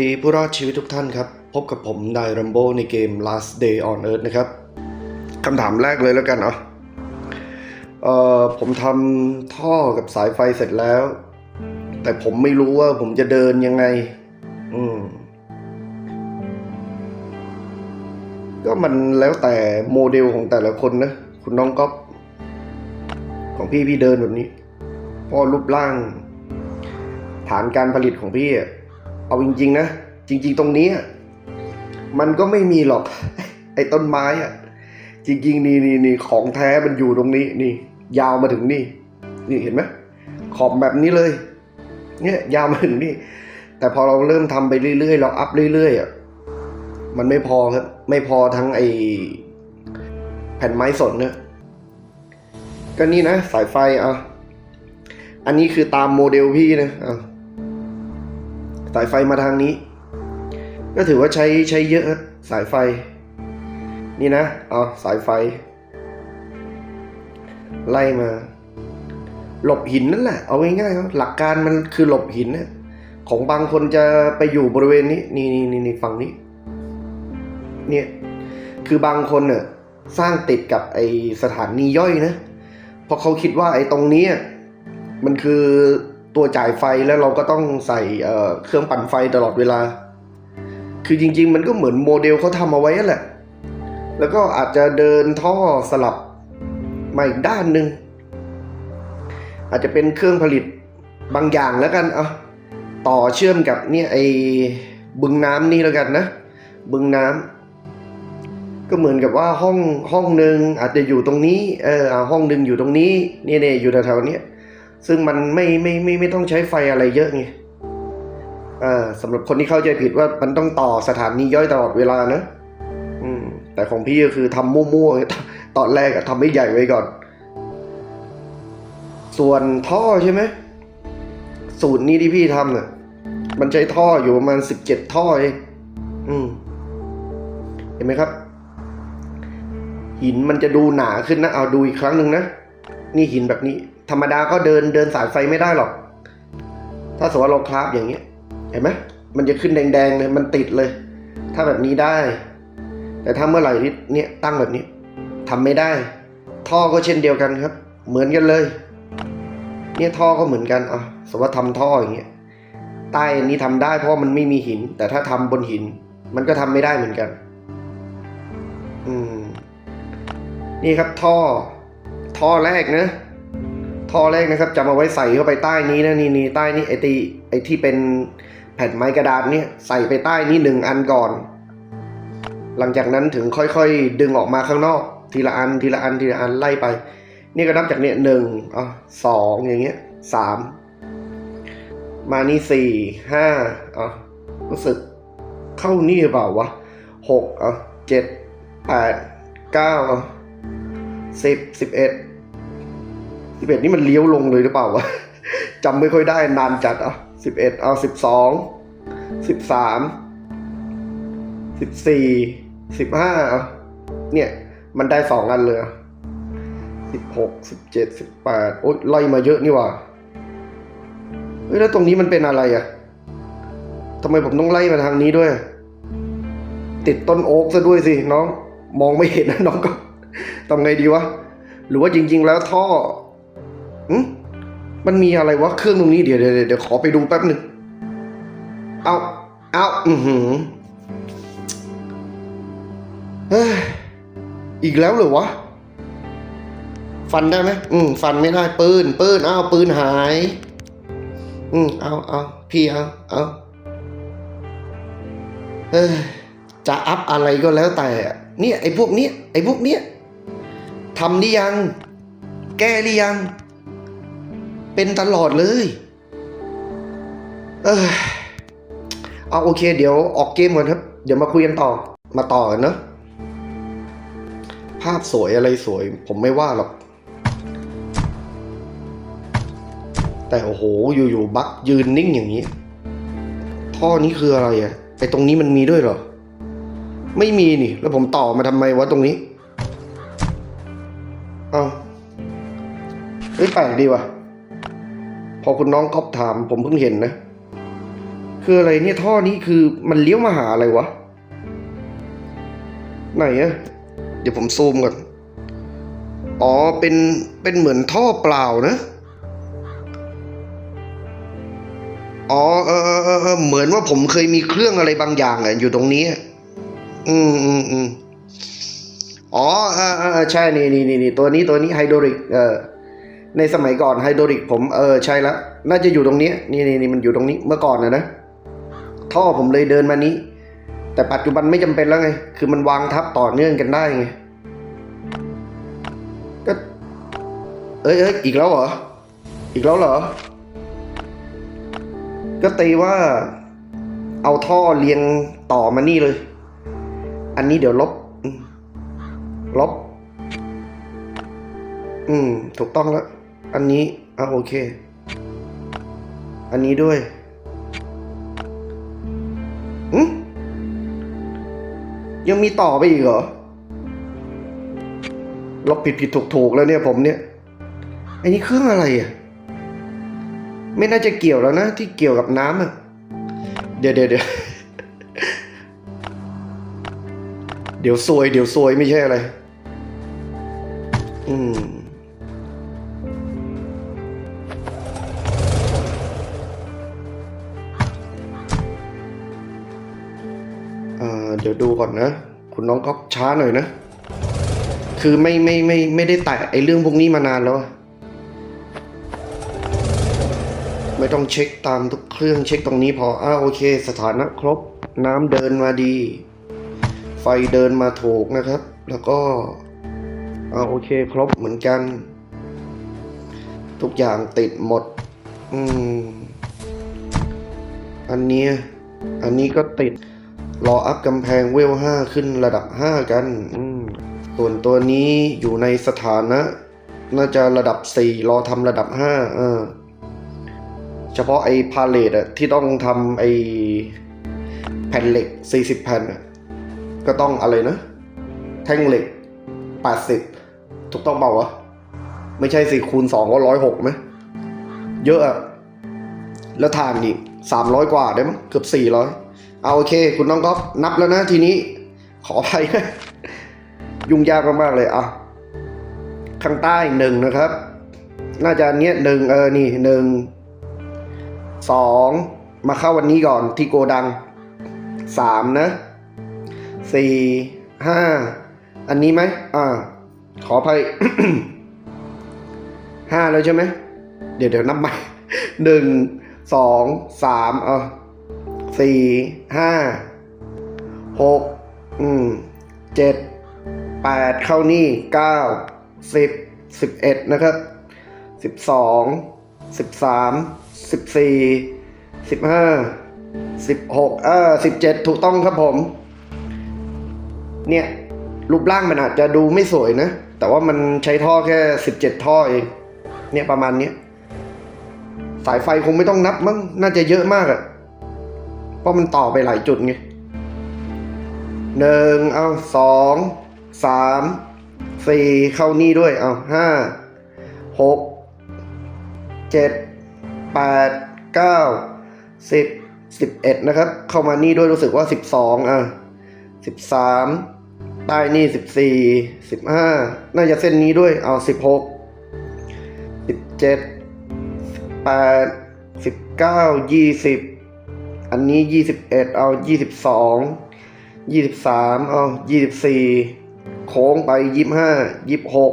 ดีผู้รอดชีวิตทุกท่านครับ พบกับผมไดรัมโบในเกม Last Day on Earth นะครับคำถามแรกเลยแล้วกันเนาะเอ่อผมทำท่อกับสายไฟเสร็จแล้ว แต่ผมไม่รู้ว่าผมจะเดินยังไง อืม ก็มันแล้วแต่โมเดลของแต่ละคนนะ คุณน้องก๊อฟของพี่พี่เดินแบบนี้พราะรูปร่าง ฐานการผลิตของพี่อะ เอาจริง ๆ นะ จริง ๆ ตรงนี้มันก็ไม่มีหรอก ไอ้ต้นไม้อะจริง ๆ นี่นี่นี่ของแท้มันอยู่ตรงนี้นี่ ยาวมาถึงนี่ นี่เห็นไหมขอบแบบนี้เลย เนี่ยยาวมาถึงนี่ แต่พอเราเริ่มทำไปเรื่อยๆ เราอัพเรื่อยๆอะมันไม่พอครับ ไม่พอทั้งไอแผ่นไม้สดเนี่ยก็นี่นะ สายไฟอะ อันนี้คือตามโมเดลพี่นะอะ สายไฟมาทางนี้ ก็ถือว่าใช้ใช้เยอะสายไฟ นี่นะเอาสายไฟ ไล่มา หลบหินนั่นแหละ เอาง่ายๆหลักการมันคือหลบหินนะของบางคนจะไปอยู่บริเวณนี้ นี่นี่นี่นี่ฝั่งนี้ เนี่ยคือบางคนเนี่ยสร้างติดกับไอสถานีย่อยนะเพราะเขาคิดว่าไอตรงนี้มันคือ ตัวจ่ายไฟแล้วเราก็ต้องใส่เครื่องปั่นไฟตลอดเวลา คือจริง ๆ มันก็เหมือนโมเดลเขาทำเอาไว้แหละ แล้วก็อาจจะเดินท่อสลับมาอีกด้านหนึ่งอาจจะเป็นเครื่องผลิตบางอย่างแล้วกันเอาต่อเชื่อมกับเนี่ยไอ้บึงน้ำนี่แล้วกันนะ บึงน้ำก็เหมือนกับว่าห้องห้องหนึ่งอาจจะอยู่ตรงนี้เอออ่าห้องหนึ่งอยู่ตรงนี้เนี่ยเนี่ยอยู่แถวๆนี้ย ซึ่งมันไม่ไม่ไม่ไม่ต้องใช้ไฟอะไรเยอะไงอ่าสำหรับคนที่เข้าใจผิดว่ามันต้องต่อสถานีย่อยตลอดเวลานะอืมแต่ของพี่ก็คือทำมั่วๆตอนแรกอะทำให้ใหญ่ไว้ก่อน ส่วนท่อใช่ไหมสูตรนี้ที่พี่ทำเนี่ยมันใช้ท่ออยู่ประมาณสิบเจ็ดท่อเองอืม เห็นไหมครับ หินมันจะดูหนาขึ้นนะ เอาดูอีกครั้งหนึ่งนะ นี่หินแบบนี้ ธรรมดาก็เดินเดินสายไฟไม่ได้หรอก ถ้าสมมติว่าเราคราฟอย่างเงี้ย เห็นไหมมันจะขึ้นแดงๆเลยมันติดเลย ถ้าแบบนี้ได้ แต่ถ้าเมื่อไหร่ที่เนี่ยตั้งแบบนี้ทำไม่ได้ ท่อก็เช่นเดียวกันครับ เหมือนกันเลย เนี่ยท่อก็เหมือนกันอะสมมติว่าทำท่ออย่างเงี้ยใต้อันนี้ทำได้เพราะมันไม่มีหิน แต่ถ้าทำบนหิน มันก็ทำไม่ได้เหมือนกัน อืม นี่ครับท่อ ท่อแรกนะ ท่อแรกนะครับจำเอาไว้ใส่เข้าไปใต้นี้นะนี่นี่ใต้นี้ไอตีไอที่เป็นแผ่นไม้กระดาษเนี่ยใส่ไปใต้นี้หนึ่งอันก่อน หลังจากนั้นถึงค่อยๆ ดึงออกมาข้างนอก ทีละอันทีละอันทีละอันไล่ไป นี่ก็นับจากเนี่ยหนึ่งอะสองอย่างเงี้ยสามมานี่สี่ห้าอะรู้สึกเข้านี่หรือเปล่าวะหกอะเจ็ดแปดเก้าสิบสิบเอ็ด สิบเอ็ดนี่มันเลี้ยวลงเลยหรือเปล่าวะจำไม่ค่อยได้นานจัดอะสิบเอ็ดเอาสิบสองสิบสามสิบสี่สิบห้าเนี่ย มันได้สองอันเลยสิบหกสิบเจ็ดสิบแปดโอ๊ยไล่มาเยอะนี่ว่าเฮ้ยแล้วตรงนี้มันเป็นอะไรอะทำไมผมต้องไล่มาทางนี้ด้วย ติดต้นโอ๊กซะด้วยสิน้อง มองไม่เห็นนะน้องก็ทำไงดีวะ หรือว่าจริง ๆ แล้วท่อ มันมีอะไรวะเครื่องตรงนี้เดี๋ยวเดี๋ยวเดี๋ยวขอไปดูแป๊บหนึ่งเอาเอาอือหือเฮ้ยอีกแล้วเหรอวะ ฟันได้ไหมอืมฟันไม่ได้ปืนปืนอ้าวปืนหาย อืมเอาเอาพี่เอาเอาเออจะอัพอะไรก็แล้วแต่ เนี่ยไอ้พวกเนี้ยไอ้พวกเนี้ยทำหรือยัง แก้หรือยัง เป็นตลอดเลย เออเอาโอเค เดี๋ยวออกเกมก่อนครับ เดี๋ยวมาคุยกันต่อ มาต่อกันเนอะภาพสวยอะไรสวย ผมไม่ว่าหรอก แต่โอ้โห อยู่ๆบักยืนนิ่งอย่างนี้ ท่อนี้คืออะไรอะไอตรงนี้มันมีด้วยเหรอ ไม่มีนี่ แล้วผมต่อมาทำไมวะตรงนี้ เอาเฮ้ยแปลกดีว่ะ อคุณน้องก๊อฟถามผมเพิ่งเห็นนะ คืออะไรเนี่ยท่อนี้คือมันเลี้ยวมาหาอะไรวะ ไหนอะเดี๋ยวผมซูมก่อน อ๋อ เป็น เป็นเหมือนท่อเปล่านะ อ๋อเออเออเออเหมือนว่าผมเคยมีเครื่องอะไรบางอย่างอะอยู่ตรงนี้ อืมอืมอืมอ๋อเออเออใช่ นี่นี่นี่ตัวนี้ตัวนี้ไฮโดรลิก เออ ในสมัยก่อนไฮโดริกผมเออใช่แล้วน่าจะอยู่ตรงนี้นี่นี่นี่มันอยู่ตรงนี้เมื่อก่อนนะนะท่อผมเลยเดินมานี้ แต่ปัจจุบันไม่จำเป็นแล้วไง คือมันวางทับต่อเนื่องกันได้ไงก็เอ้ยเอ้ยอีกแล้วเหรออีกแล้วเหรอ ก็ตีว่า เอาท่อเรียงต่อมานี่เลย อันนี้เดี๋ยวลบลบ อืม ถูกต้องแล้ว อันนี้อะโอเค อันนี้ด้วยอืมยังมีต่อไปอีกเหรอลบผิดผิดถูกถูกแล้วเนี่ยผมเนี่ยอันนี้เครื่องอะไรอะ ไม่น่าจะเกี่ยวแล้วนะ ที่เกี่ยวกับน้ำอะ เดี๋ยวเดี๋ยวเดี๋ยวเดี๋ยวซวยเดี๋ยวซวยไม่ใช่อะไร อืม ยวดูก่อนนะ คุณน้องก็ช้าหน่อยนะ คือไม่ไม่ไม่ไม่ได้แตะไอ้เรื่องพวกนี้มานานแล้ว ไม่ต้องเช็คตามทุกเครื่องเช็คตรงนี้พออ้าโอเค สถานะครบ น้ำเดินมาดี ไฟเดินมาถูกนะครับ แล้วก็อ้าโอเคครบเหมือนกัน ทุกอย่างติดหมด อืม อันเนี้ยอันนี้ก็ติด รออัพกำแพงเวลห้าขึ้นระดับห้ากันอืมส่วนตัวนี้อยู่ในสถานะ น่าจะระดับสี่รอทำระดับห้าเออเฉพาะไอ้พาเลตอะที่ต้องทำไอ้แผ่นเหล็กสี่สิบแผ่นอะก็ต้องอะไรนะ แท่งเหล็กแปดสิบถูกต้องเปล่าวะ ไม่ใช่สี่คูณสองก็ร้อยหกไหมเยอะอะแล้วทานอีกสามร้อยกว่าได้มั้งเกือบสี่ร้อย เอาโอเค คุณน้องก๊อฟนับแล้วนะทีนี้ ขออภัยยุ่งยากมากๆเลยอะข้างใต้หนึ่งนะครับ น่าจะเนี้ยหนึ่งเออนี่หนึ่งสองมาเข้าวันนี้ก่อนที่โกดังสามนะสี่ห้าอันนี้ไหมอ่า ขออภัยห้าแล้วใช่ไหมเดี๋ยวเดี๋ยวนับใหม่หนึ่งสองสามเอา สี่ห้าหกอืมเจ็ดแปดเข้านี่เก้าสิบสิบเอ็ดนะครับสิบสองสิบสามสิบสี่สิบห้าสิบหกเออสิบเจ็ดถูกต้องครับผม เนี่ย รูปร่างมันอาจจะดูไม่สวยนะ แต่ว่ามันใช้ท่อแค่สิบเจ็ดท่อเองเนี่ยประมาณเนี้ยสายไฟคงไม่ต้องนับมั้งน่าจะเยอะมากอะ เพราะมันต่อไปหลายจุดไงหนึ่งเอาสองสามสี่เข้านี่ด้วยเอาห้าหกเจ็ดแปดเก้าสิบสิบเอ็ดนะครับ เข้ามานี่ด้วยรู้สึกว่าสิบสองอะสิบสามใต้นี่สิบสี่สิบห้าน่าจะเส้นนี้ด้วยเอาสิบหกสิบเจ็ดแปดสิบเก้ายี่สิบ อันนี้ยี่สิบเอ็ดเอายี่สิบสองยี่สิบสามเอายี่สิบสี่โค้งไปยี่สิบห้ายี่สิบหก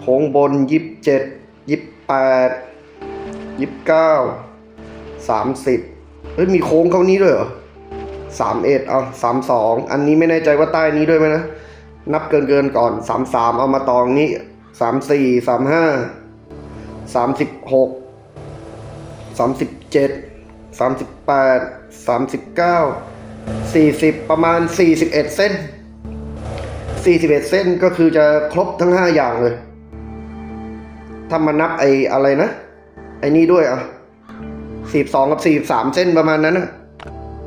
โค้งบนยี่สิบเจ็ดยี่สิบแปดยี่สิบเก้าสามสิบเฮ้ยมีโค้งเข้านี้ด้วยเหรอสามเอ็ดเอาสามสองอันนี้ไม่แน่ใจว่าใต้นี้ด้วยไหมนะ นับเกินเกินก่อนสามสามเอามาตองนี้สามสี่สามห้าสามสิบหกสามสิบเจ็ด สามสิบแปดสามสิบเก้าสี่สิบประมาณสี่สิบเอ็ดเส้นสี่สิบเอ็ดเส้นก็คือจะครบทั้งห้าอย่างเลย ถ้ามานับไอ้อะไรนะ ไอ้นี่ด้วยอะสี่สองกับสี่สามเส้นประมาณนั้นนะ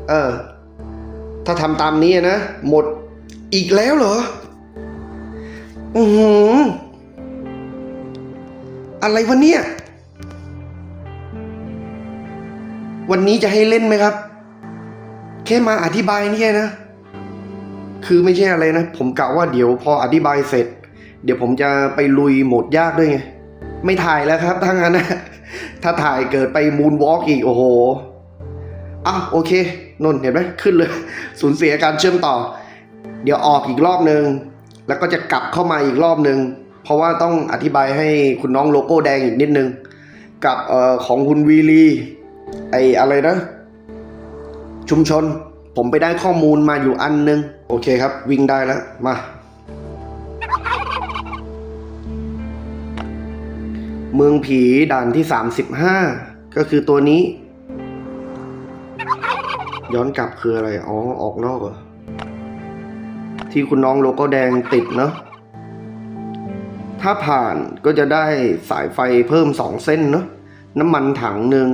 เออ ถ้าทำตามนี้นะ หมดอีกแล้วเหรอ อือหืออะไรวะเนี่ย วันนี้จะให้เล่นไหมครับ แค่มาอธิบายนี่นะ คือไม่ใช่อะไรนะ ผมกะว่าเดี๋ยวพออธิบายเสร็จ เดี๋ยวผมจะไปลุยโหมดยากด้วยไง ไม่ถ่ายแล้วครับถ้างั้นนะ ถ้าถ่ายเกิดไปมูนวอล์กอีก โอ้โหอะโอเคนนเห็นไหมขึ้นเลย สูญเสียการเชื่อมต่อ เดี๋ยวออกอีกรอบนึง แล้วก็จะกลับเข้ามาอีกรอบนึง เพราะว่าต้องอธิบายให้คุณน้องโลโก้แดงอีกนิดนึง กับออของคุณวีลี ไออะไรนะ ชุมชน ผมไปได้ข้อมูลมาอยู่อันนึง โอเคครับ วิ่งได้แล้ว มา เมืองผีด่านที่ 35 ก็คือตัวนี้ ย้อนกลับคืออะไร อ๋อ ออกนอกเหรอ ที่คุณน้องโลโก้แดงติดเนาะถ้าผ่านก็จะได้สายไฟเพิ่มสองเส้นเนาะน้ำมันถังหนึ่ง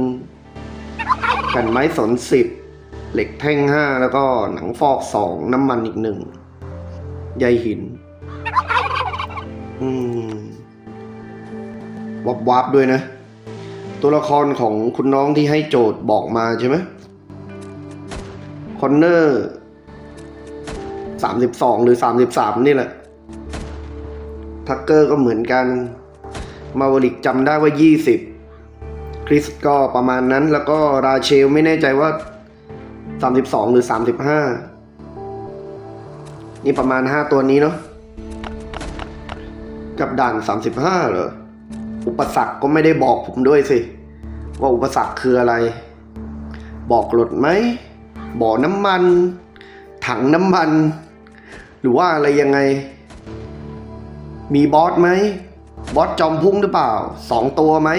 ผ่นไม้สนสิบเหล็กแท่งห้าแล้วก็หนังฟอกสองน้ำมันอีกหนึ่งใยหิน อืม วับวับด้วยนะ ตัวละครของคุณน้องที่ให้โจทย์บอกมาใช่ไหมคอนเนอร์สามสิบสองหรือสามสิบสามนี่แหละ ทักเกอร์ก็เหมือนกัน มาวลิกจำได้ว่ายี่สิบ คริสก็ประมาณนั้นแล้วก็ราเชลไม่แน่ใจว่าสามสิบสองหรือสามสิบห้านี่ประมาณห้าตัวนี้เนาะกับด่านสามสิบห้าเหรอ อุปสรรคก็ไม่ได้บอกผมด้วยสิ ว่าอุปสรรคคืออะไร บอกหลดไหม บ่อน้ำมัน ถังน้ำมัน หรือว่าอะไรยังไง มีบอสไหม บอสจอมพุ่งหรือเปล่า สองตัวไหม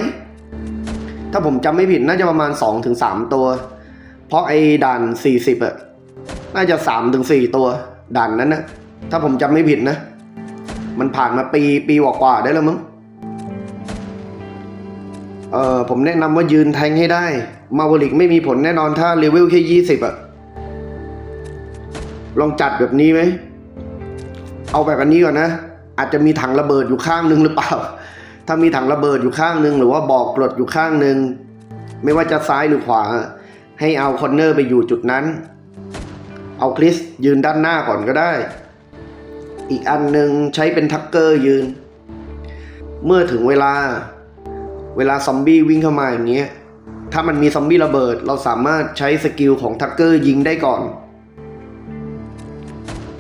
ถ้าผมจำไม่ผิดน่าจะประมาณสองถึงสามตัว เพราะไอ้ด่านสี่สิบอะน่าจะสามถึงสี่ตัวด่านนั้นนะถ้าผมจำไม่ผิดนะ มันผ่านมาปีปีกว่าๆได้แล้วมั้งเออผมแนะนำว่ายืนแทงให้ได้ มาวลิกไม่มีผลแน่นอนถ้าเลเวลแค่ยี่สิบอะลองจัดแบบนี้ไหม เอาแบบอันนี้ก่อนนะ อาจจะมีถังระเบิดอยู่ข้างหนึ่งหรือเปล่า ถ้ามีถังระเบิดอยู่ข้างหนึ่งหรือว่าบอกกรดอยู่ข้างหนึ่งไม่ว่าจะซ้ายหรือขวา ให้เอาคอนเนอร์ไปอยู่จุดนั้น เอาคริสยืนด้านหน้าก่อนก็ได้ อีกอันหนึ่งใช้เป็นทักเกอร์ยืน เมื่อถึงเวลา เวลาซอมบี้วิ่งเข้ามาอย่างเงี้ยถ้ามันมีซอมบี้ระเบิด เราสามารถใช้สกิลของทักเกอร์ยิงได้ก่อน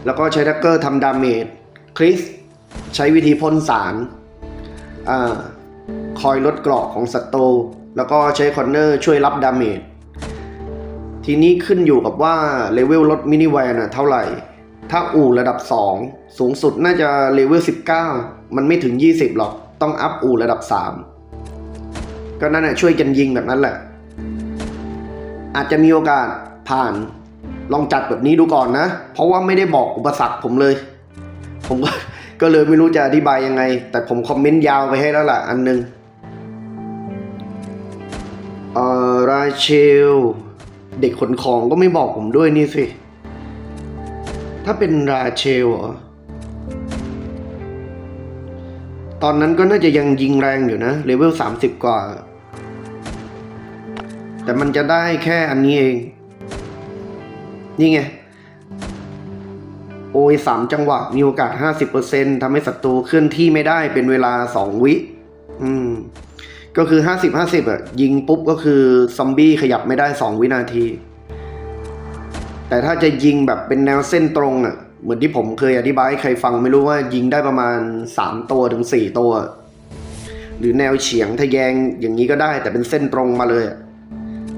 แล้วก็ใช้ทักเกอร์ทำดาเมจคริสใช้วิธีพ่นสาร คอยลดเกราะของศัตรูแล้วก็ใช้คอนเนอร์ช่วยรับดาเมจ ทีนี้ขึ้นอยู่กับว่าเลเวลรถมินิแวนอะเท่าไหร่ ถ้าอู่ระดับ 2 สูงสุดน่าจะเลเวล 19 มันไม่ถึง 20 หรอก ต้องอัพอู่ระดับ 3 ก็นั่นแหะช่วยกันยิงแบบนั้นแหละ อาจจะมีโอกาสผ่านลองจัดแบบนี้ดูก่อนนะ เพราะว่าไม่ได้บอกอุปสรรคผมเลย ผมก็ ก็เลยไม่รู้จะอธิบายยังไง แต่ผมคอมเมนต์ยาวไปให้แล้วล่ะ อันหนึงเอ่อราเชล เด็กขนของก็ไม่บอกผมด้วยนี่สิ ถ้าเป็นราเชลเหรอ ตอนนั้นก็น่าจะยังยิงแรงอยู่นะ เลเวลสามสิบกว่า แต่มันจะได้แค่อันนี้เอง นี่ไง โอยสามจังหวะมีโอกาสห้าสิบเปอร์เซ็นทำให้ศัตรูเคลื่อนที่ไม่ได้เป็นเวลาสองวิ อืม ก็คือห้าสิบห้าสิบอะยิงปุ๊บก็คือซอมบี้ขยับไม่ได้สองวินาที แต่ถ้าจะยิงแบบเป็นแนวเส้นตรงอะเหมือนที่ผมเคยอธิบายให้ใครฟังไม่รู้ว่ายิงได้ประมาณสามตัวถึงสี่ตัว หรือแนวเฉียงทะแยงอย่างนี้ก็ได้ แต่เป็นเส้นตรงมาเลย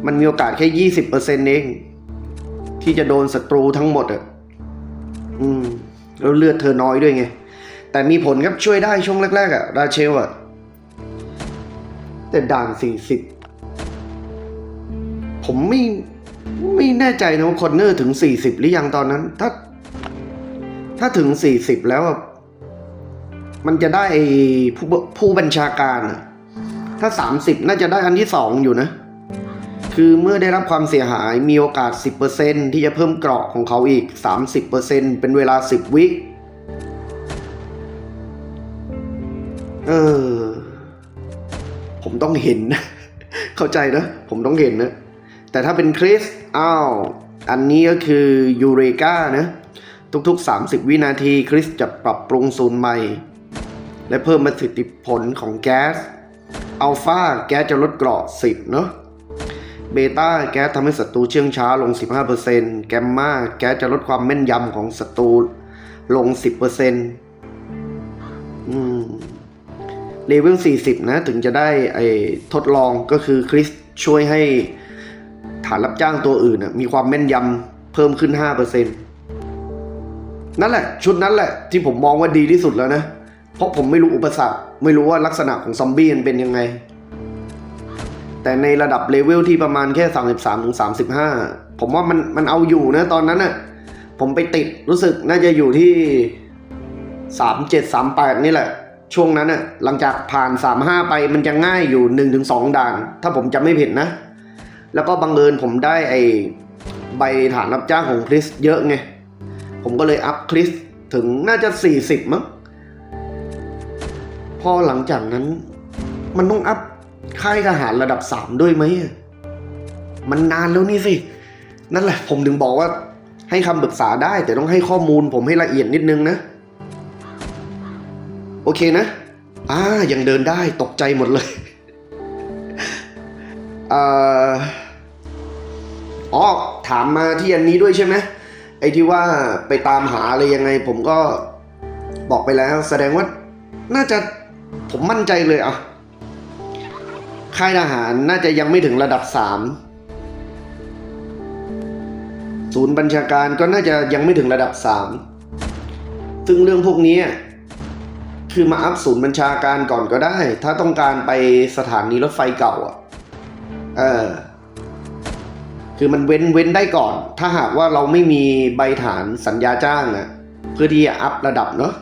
มันมีโอกาสแค่ยี่สิบเปอร์เซ็นเองที่จะโดนศัตรูทั้งหมดอะ อืมแล้วเลือดเธอน้อยด้วยไง แต่มีผลครับช่วยได้ช่วงแรกๆอะ ราเชลอะ แต่ด่านสี่สิบผมไม่ไม่แน่ใจนะว่าคอนเนอร์ถึงสี่สิบหรือยังตอนนั้น ถ้า ถ้าถึงสี่สิบแล้วมันจะได้ผู้ผู้บัญชาการอะถ้าสามสิบน่าจะได้อันที่สองอยู่นะ คือเมื่อได้รับความเสียหายมีโอกาสสิบเปอร์เซ็นที่จะเพิ่มเกราะของเขาอีกสามสิบเป็นเวลาสิบวิเออ ผมต้องเห็นนะ เข้าใจนะ ผมต้องเห็นนะ แต่ถ้าเป็นคริส อ้าว อันนี้ก็คือยูเรกานะ ทุกๆ 30 วินาทีคริสจะปรับปรุงศูนย์ใหม่ และเพิ่มประสิทธิผลของแก๊สอัลฟาแก๊สจะลดเกราะ10 เนาะ เบต้าแก๊สทำให้ศัตรูเชื่องช้าลง 15%แกมมาแก๊สจะลดความแม่นยำของศัตรูลง 10%อืมเลเวล 40 นะ ถึงจะได้ไอ้ทดลองก็คือคริสช่วยให้ฐานรับจ้างตัวอื่นนะมีความแม่นยำเพิ่มขึ้น 5%นั่นแหละ ชุดนั้นแหละ ที่ผมมองว่าดีที่สุดแล้วนะ เพราะผมไม่รู้อุปสรรค ไม่รู้ว่าลักษณะของซอมบี้มันเป็นยังไง แต่ในระดับเลเวลที่ประมาณแค่ 33ถึง35 ผมว่ามันมันเอาอยู่นะตอนนั้นน่ะ ผมไปติดรู้สึกน่าจะอยู่ที่ 37 38 นี่แหละ ช่วงนั้นน่ะหลังจากผ่าน 35 ไปมันจะง่ายอยู่ 1-2 ด่าน ถ้าผมจำไม่ผิดนะ แล้วก็บังเอิญผมได้ไอใบฐานรับจ้างของคริสเยอะไง ผมก็เลยอัพคริสถึงน่าจะ 40 มั้งพอหลังจากนั้นมันต้องอัพ ค่ายทหารระดับ3ด้วยไหม มันนานแล้วนี่สิ นั่นแหละ ผมถึงบอกว่าให้คำปรึกษาได้ แต่ต้องให้ข้อมูลผมให้ละเอียดนิดนึงนะ โอเคนะ อ่า ยังเดินได้ตกใจหมดเลยเอ่ออ๋อ ถามมาที่อันนี้ด้วยใช่ไหมไอ้ที่ว่าไปตามหาอะไรยังไง ผมก็บอกไปแล้ว แสดงว่าน่าจะผมมั่นใจเลยอะ ค่ายทหารน่าจะยังไม่ถึงระดับสามศูนย์บัญชาการก็น่าจะยังไม่ถึงระดับสามซึ่งเรื่องพวกนี้ คือมาอัพศูนย์บัญชาการก่อนก็ได้ ถ้าต้องการไปสถานีรถไฟเก่าอะเออคือมันเว้นเว้นได้ก่อน ถ้าหากว่าเราไม่มีใบฐานสัญญาจ้างอะเพื่อที่จะอัพระดับเนาะ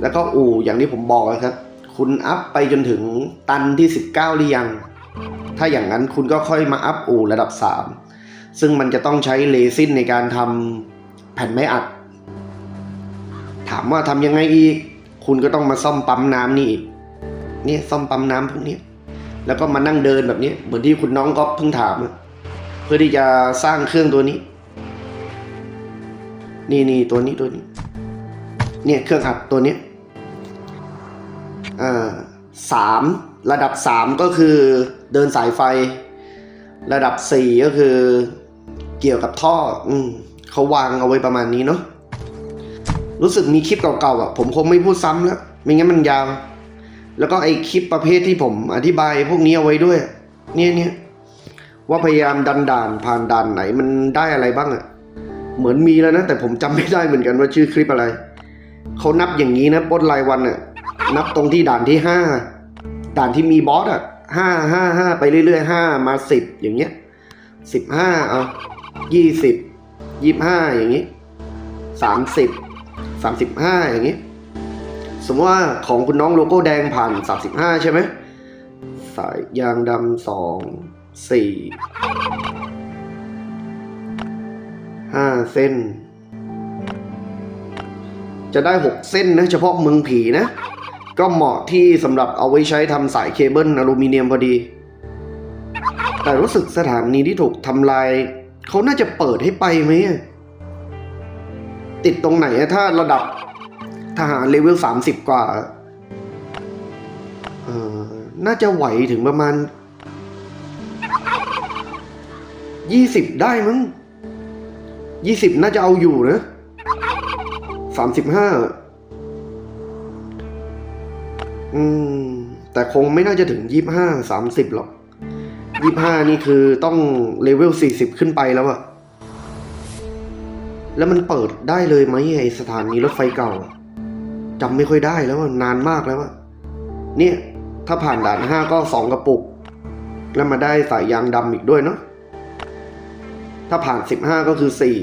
แล้วก็อู่อย่างที่ผมบอกนะครับ คุณอัพไปจนถึงตันที่ 19 หรือยัง ถ้าอย่างนั้นคุณก็ค่อยมาอัพอู่ระดับ 3 ซึ่งมันจะต้องใช้เลซินในการทำแผ่นไม้อัด ถามว่าทำยังไงอีก คุณก็ต้องมาซ่อมปั๊มน้ำนี่อีกนี่ซ่อมปั๊มน้ำพวกนี้ แล้วก็มานั่งเดินแบบนี้ เหมือนที่คุณน้องก็เพิ่งถาม เพื่อที่จะสร้างเครื่องตัวนี้ นี่นี่ตัวนี้ตัวนี้ เนี่ยเครื่องอัดตัวนี้ อ่าสามระดับสามก็คือเดินสายไฟ ระดับสี่ก็คือเกี่ยวกับท่ออืมเขาวางเอาไว้ประมาณนี้เนาะรู้สึกมีคลิปเก่าๆอะ ผมคงไม่พูดซ้ำแล้วไม่งั้นมันยาว แล้วก็ไอคลิปประเภทที่ผมอธิบายพวกนี้เอาไว้ด้วย เนี่ยเนี่ยว่าพยายามดันด่านผ่านด่านไหนมันได้อะไรบ้างอะเหมือนมีแล้วนะ แต่ผมจำไม่ได้เหมือนกันว่าชื่อคลิปอะไร เขานับอย่างนี้นะปล้นรายวันอะ นับตรงที่ด่านที่ห้าด่านที่มีบอสอะห้าห้าห้าไปเรื่อยๆห้ามาสิบอย่างเงี้ยสิบห้าเอายี่สิบยี่ห้าอย่างงี้สามสิบสามสิบห้าอย่างงี้ สมมติว่าของคุณน้องโลโก้แดงผ่านสามสิบห้าใช่ไหมสายยางดำสองสี่ห้าเส้น จะได้6เส้นนะ เฉพาะเมืองผีนะ ก็เหมาะที่สำหรับเอาไว้ใช้ทำสายเคเบิลอลูมิเนียมพอดี แต่รู้สึกสถานีที่ถูกทำลาย เขาน่าจะเปิดให้ไปไหม ติดตรงไหนถ้าระดับทหารเลเวล 30 กว่า เออน่าจะไหวถึงประมาณ 20 ได้มั้ง 20 น่าจะเอาอยู่นะสามสิบห้า อืม แต่คงไม่น่าจะถึงยี่ห้าสามสิบหรอกยี่ห้านี่คือต้องเลเวลสี่สิบขึ้นไปแล้วอะแล้วมันเปิดได้เลยไหมไอสถานีรถไฟเก่าจำไม่ค่อยได้แล้วนานมากแล้วอะเนี่ย ถ้าผ่านด่านห้าก็สองกระปุก แล้วมาได้สายยางดำอีกด้วยเนาะถ้าผ่านสิบห้าก็คือสี่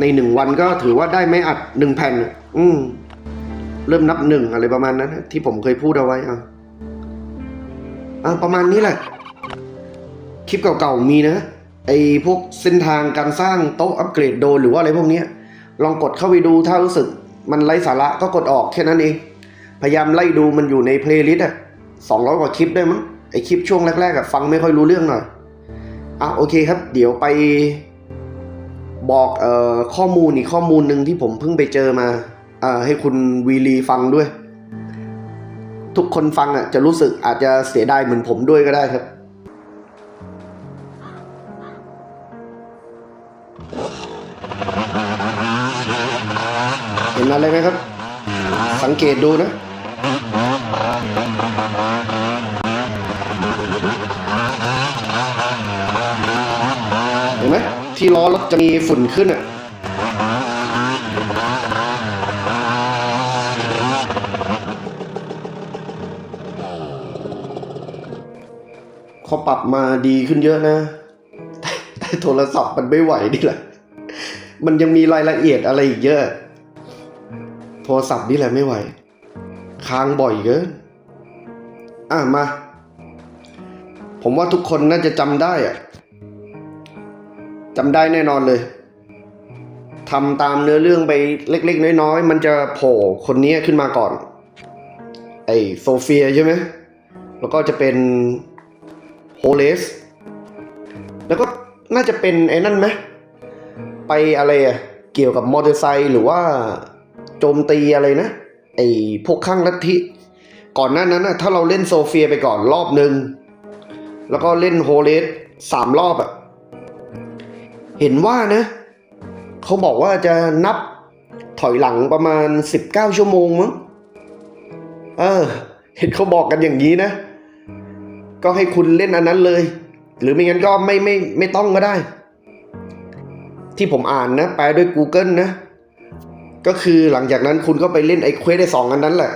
ในหนึ่งวันก็ถือว่าได้ไม่อัดหนึ่งแผ่น อืม เริ่มนับหนึ่งอะไรประมาณนั้น ที่ผมเคยพูดเอาไว้อะอะประมาณนี้แหละ คลิปเก่าๆมีนะไอ้พวกเส้นทางการสร้างโต๊ะอัปเกรดโดนหรือว่าอะไรพวกนี้ลองกดเข้าไปดูถ้ารู้สึกมันไร้สาระก็กดออกแค่นั้นเอง พยายามไล่ดูมันอยู่ในเพลย์ลิสต์อะสองร้อยกว่าคลิปได้มั้งไอคลิปช่วงแรกๆอะฟังไม่ค่อยรู้เรื่องหน่อยอะโอเคครับ เดี๋ยวไปบอกเอ่อข้อมูลอีกข้อมูลหนึ่งที่ผมเพิ่งไปเจอมา ให้คุณวีลีฟังด้วย ทุกคนฟังอะจะรู้สึกอาจจะเสียดายเหมือนผมด้วยก็ได้ครับเห็นอะไรไหมครับ สังเกตดูนะ เห็นไหมที่ล้อรถจะมีฝุ่นขึ้นอะ เขาปรับมาดีขึ้นเยอะนะแต่แต่โทรศัพท์มันไม่ไหวนี่แหละ มันยังมีรายละเอียดอะไรอีกเยอะ โทรศัพท์นี่แหละไม่ไหว ค้างบ่อยเกินอะมา ผมว่าทุกคนน่าจะจำได้อะจำได้แน่นอนเลยทำตามเนื้อเรื่องไปเล็ก ๆ น้อยๆ มันจะโผล่คนนี้ขึ้นมาก่อน ไอโซเฟียใช่ไหม แล้วก็จะเป็น โฮเลส แล้วก็น่าจะเป็นไอ้นั่นไหมไปอะไรอะเกี่ยวกับมอเตอร์ไซค์หรือว่าโจมตีอะไรนะ ไอ้พวกข้างลัทธิ ก่อนหน้านั้นนะถ้าเราเล่นโซเฟียไปก่อนรอบหนึ่ง แล้วก็เล่นโฮเลสสามรอบอะเห็นว่านะ เขาบอกว่าจะนับถอยหลังประมาณ 19 ชั่วโมงมั้ง เออ เห็นเขาบอกกันอย่างนี้นะ ก็ให้คุณเล่นอันนั้นเลย หรือไม่งั้นก็ไม่ไม่ไม่ต้องก็ได้ ที่ผมอ่านนะแปลด้วย Google นะ ก็คือหลังจากนั้นคุณก็ไปเล่นไอ้เควสได้สองอันนั้นแหละ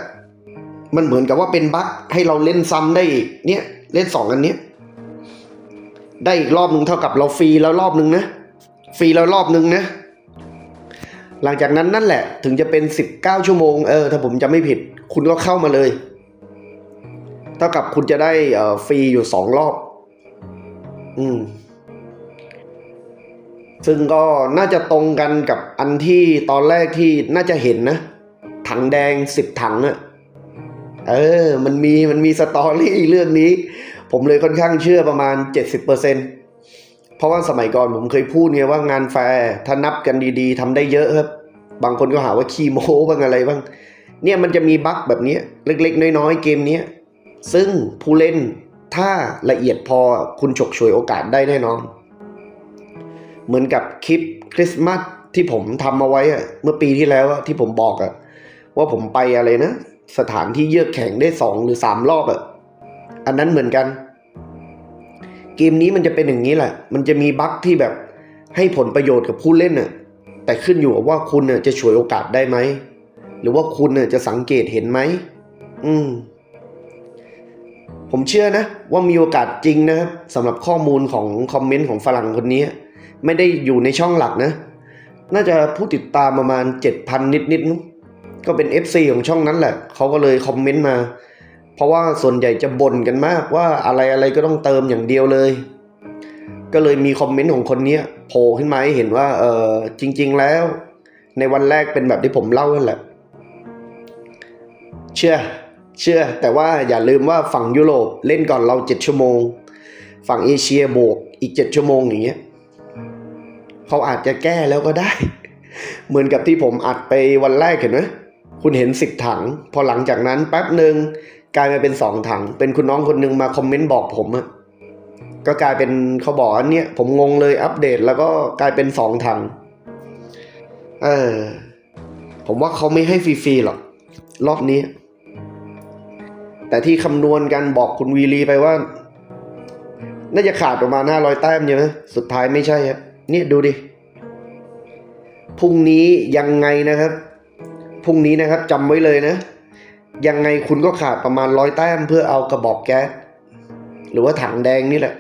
มันเหมือนกับว่าเป็นบั๊กให้เราเล่นซ้ำได้อีกเนี่ยเล่นสองอันเนี้ยได้อีกรอบหนึ่งเท่ากับเราฟรีแล้วรอบหนึ่งนะฟรีแล้วรอบหนึ่งนะ หลังจากนั้นนั่นแหละ ถึงจะเป็นสิบเก้าชั่วโมงเออถ้าผมจะไม่ผิด คุณก็เข้ามาเลย เท่ากับคุณจะได้เอ่อฟรีอยู่สองรอบ อืม ซึ่งก็น่าจะตรงกันกับอันที่ตอนแรกที่น่าจะเห็นนะ ถังแดงสิบถังอะเออ มันมีมันมีสตอรี่เรื่องนี้ ผมเลยค่อนข้างเชื่อประมาณเจ็ดสิบเปอร์เซ็นเพราะว่าสมัยก่อนผมเคยพูดไงว่างานแฟร์ถ้านับกันดีๆทำได้เยอะครับ บางคนก็หาว่าขี้โม้บ้างอะไรบ้าง เนี่ยมันจะมีบั๊กแบบนี้เล็กๆ น้อยๆ เกมนี้ ซึ่งผู้เล่นถ้าละเอียดพอคุณฉกฉวยโอกาสได้แน่นอน เหมือนกับคลิปคริสต์มาสที่ผมทำเอาไว้เมื่อปีที่แล้วที่ผมบอกอะว่าผมไปอะไรนะ สถานที่เยือกแข่งได้สองหรือสามรอบอะอันนั้นเหมือนกัน เกมนี้มันจะเป็นอย่างนี้แหละ มันจะมีบั๊กที่แบบให้ผลประโยชน์กับผู้เล่นน่ะแต่ขึ้นอยู่กับว่าคุณน่ะจะฉวยโอกาสได้ไหม หรือว่าคุณจะสังเกตเห็นไหม อืม ผมเชื่อนะว่ามีโอกาสจริงนะครับสำหรับข้อมูลของคอมเมนต์ของฝรั่งคนนี้ ไม่ได้อยู่ในช่องหลักนะ น่าจะผู้ติดตามประมาณ 7,000 นิดๆมั้งก็เป็น FC ของช่องนั้นแหละ เขาก็เลยคอมเมนต์มา เพราะว่าส่วนใหญ่จะบ่นกันมากว่าอะไรอะไรก็ต้องเติมอย่างเดียวเลย ก็เลยมีคอมเมนต์ของคนนี้โผล่ขึ้นมาให้เห็นว่าเออจริง ๆ แล้ว ในวันแรกเป็นแบบที่ผมเล่านั่นแหละ เชื่อ เชื่อ แต่ว่าอย่าลืมว่าฝั่งยุโรปเล่นก่อนเราเจ็ดชั่วโมง ฝั่งเอเชียบวกอีกเจ็ดชั่วโมงอย่างเงี้ยเขาอาจจะแก้แล้วก็ได้ เหมือนกับที่ผมอัดไปวันแรกเห็นไหมคุณเห็นสิบถัง พอหลังจากนั้นแป๊บหนึ่งกลายมาเป็นสองถัง เป็นคุณน้องคนหนึ่งมาคอมเมนต์บอกผมอะก็กลายเป็นเขาบอกอันเนี้ยผมงงเลยอัปเดตแล้วก็กลายเป็นสองถัง เออผมว่าเขาไม่ให้ฟรีๆหรอกรอบนี้ แต่ที่คำนวณกันบอกคุณวีรีไปว่า น่าจะขาดประมาณห้ารอยแต้มใช่ไหมสุดท้ายไม่ใช่ครับ เนี่ยดูดิพรุ่งนี้ยังไงนะครับพรุ่งนี้นะครับจำไว้เลยนะ ยังไงคุณก็ขาดประมาณร้อยแต้มเพื่อเอากระบอกแก๊สหรือว่าถังแดงนี่แหละ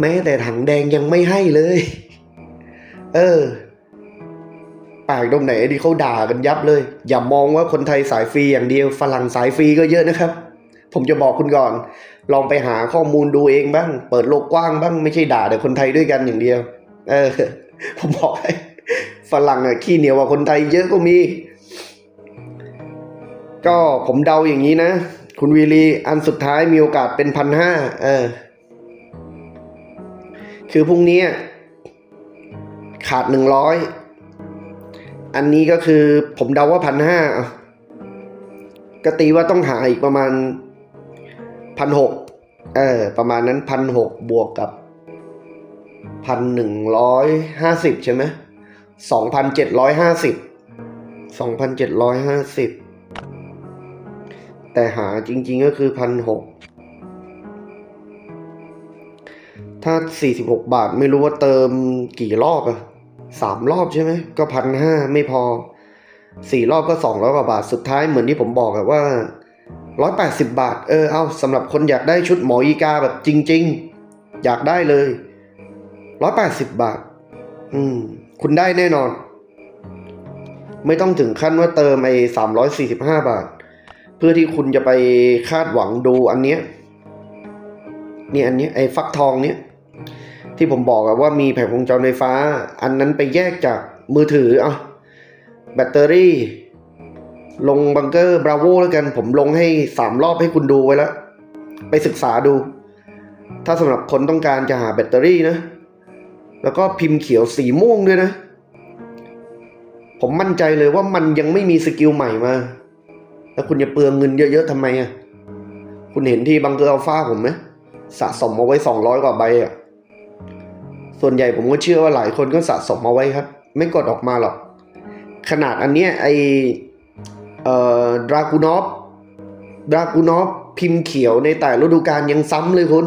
แม้แต่ถังแดงยังไม่ให้เลย เออ ปลกตรงไหนที่เขาด่ากันยับเลย อย่ามองว่าคนไทยสายฟรีอย่างเดียวฝรั่งสายฟรีก็เยอะนะครับ ผมจะบอกคุณก่อน ลองไปหาข้อมูลดูเองบ้าง เปิดโลกกว้างบ้างไม่ใช่ด่าแต่คนไทยด้วยกันอย่างเดียว เออ ผมบอกให้ฝรั่งอะขี้เหนียวกว่าคนไทยเยอะก็มี ก็ผมเดาอย่างนี้นะ คุณวีรีอันสุดท้ายมีโอกาสเป็นพันห้าเออ คือพรุ่งนี้ขาดหนึ่งร้อย อันนี้ก็คือผมเดาว่าพันห้าก็ตีว่าต้องหาอีกประมาณพันหกเออประมาณนั้นพันหกบวกกับพันหนึ่งร้อยห้าสิบใช่ไหมสองพันเจ็ดร้อยห้าสิบสองพันเจ็ดร้อยห้าสิบแต่หาจริง ๆก็คือพันหกถ้าสี่สิบหกบาทไม่รู้ว่าเติมกี่รอบอะ สามรอบใช่ไหมก็พันห้าไม่พอสี่รอบก็สองร้อยกว่าบาทสุดท้ายเหมือนที่ผมบอกอะว่าร้อยแปดสิบบาท เออเอาสำหรับคนอยากได้ชุดหมออีกาแบบจริง ๆ อยากได้เลยร้อยแปดสิบบาท อืม คุณได้แน่นอน ไม่ต้องถึงขั้นว่าเติมไอ้สามร้อยสี่สิบห้าบาท เพื่อที่คุณจะไปคาดหวังดูอันเนี้ยนี่อันนี้ไอ้ฟักทองเนี้ย ที่ผมบอกอะว่ามีแผงวงจรไฟฟ้า อันนั้นไปแยกจากมือถืออะแบตเตอรี่ ลงบังเกอร์บราโวแล้วกัน ผมลงให้สามรอบให้คุณดูไว้แล้ว ไปศึกษาดู ถ้าสำหรับคนต้องการจะหาแบตเตอรี่นะ แล้วก็พิมพ์เขียวสีม่วงด้วยนะ ผมมั่นใจเลยว่ามันยังไม่มีสกิลใหม่มา แล้วคุณจะเปลืองเงินเยอะๆทำไมอะ คุณเห็นที่บังเกอร์อัลฟาผมไหมสะสมเอาไว้สองร้อยกว่าใบอะ ส่วนใหญ่ผมก็เชื่อว่าหลายคนก็สะสมเอาไว้ครับ ไม่กดออกมาหรอก ขนาดอันเนี้ยไอเอ่อดรากูนอฟดรากูนอฟพิมพ์เขียวในแต่ฤดูกาลยังซ้ำเลยคุณ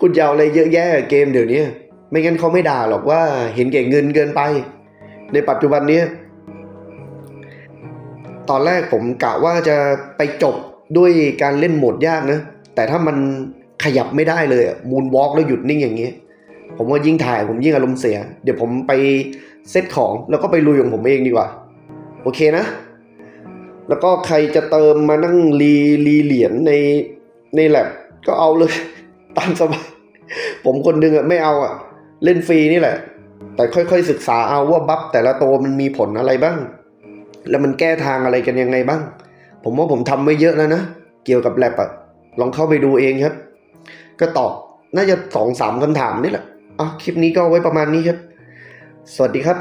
คุณยาวอะไรเยอะแยะเกมเดี๋ยวนี้ ไม่งั้นเขาไม่ด่าหรอกว่าเห็นแก่เงินเกินไป ในปัจจุบันนี้ตอนแรกผมกะว่าจะไปจบด้วยการเล่นโหมดยากนะ แต่ถ้ามัน ขยับไม่ได้เลยมูนวอล์กแล้วหยุดนิ่งอย่างนี้ ผมว่ายิ่งถ่ายผมยิ่งอารมณ์เสีย เดี๋ยวผมไปเซตของแล้วก็ไปลุยของผมเองดีกว่า โอเคนะ แล้วก็ใครจะเติมมานั่งรีรีเหรียญในในแลบก็เอาเลยตามสบายผมคนหนึงอะไม่เอาอะเล่นฟรีนี่แหละ แต่ค่อยๆศึกษาเอาว่าบัฟแต่ละตัวมันมีผลอะไรบ้าง แล้วมันแก้ทางอะไรกันยังไงบ้าง ผมว่าผมทำไว้เยอะแล้วนะ เกี่ยวกับแลบอะลองเข้าไปดูเองครับ ก็ตอบน่าจะสองสามคำถามนี่แหละอะคลิปนี้ก็ไว้ประมาณนี้ครับ สวัสดีครับ